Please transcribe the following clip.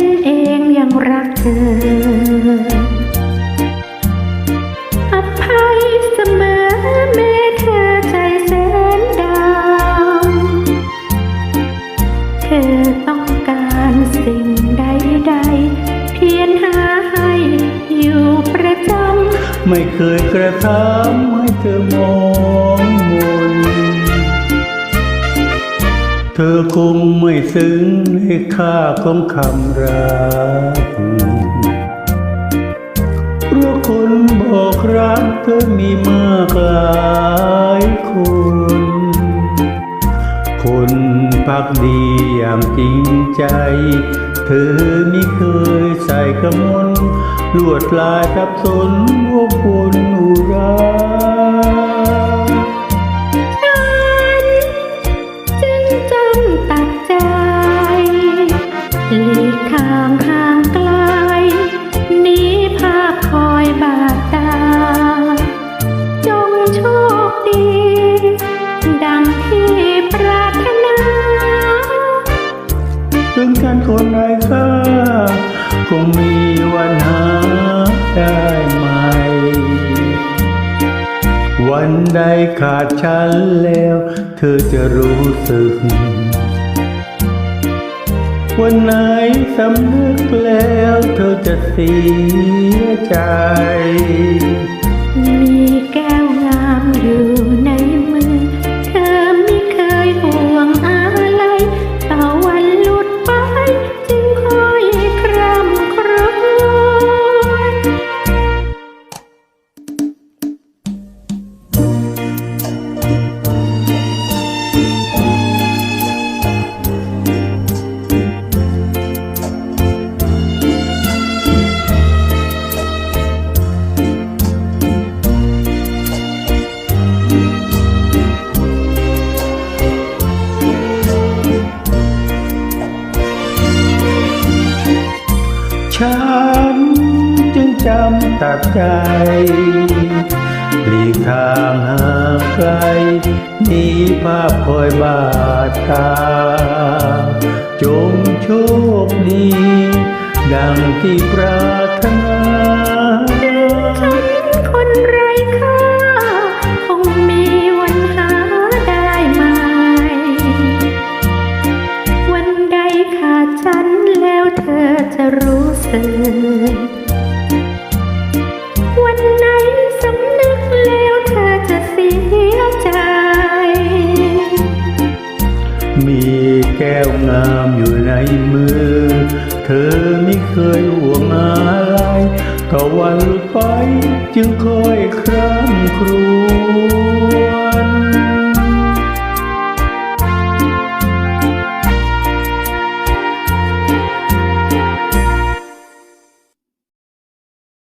ันเองยังรักเธอ อภัยเสมอแม้เธอใจแสนดำเธอต้องการสิ่งใดๆเพียรหาให้อยู่ประจำ ไม่เคยกระทำให้เธอมองมน ธอคงไม่ซึ้งในค่าของคำรักเพราะคนบอกรักเธอมีมากหลายคน คนพักดีอย่างจริงใจ เธอไม่เคยใส่กระมนลวดลายทับสนว่าคนอุรา วันใดขาดฉันแล้ว เธอจะรู้สึก วันไหนสำนึกแล้ว เธอจะเสียใจ ฉันจึงจำตัดใจหลีกทางห่างไกลมีภาพคอยบาดตา จงโชคดี ดังที่ปรารถนาฉันคนไร้ค่าาฉันแล้วเธอจะรู้สึก วันไหนสำนึกแล้วเธอจะเสียใจ มีแก้วงามอยู่ในมือ เธอไม่เคยห่วงอะไรต่วันลุดไปจึงคอยคร่ำครวญ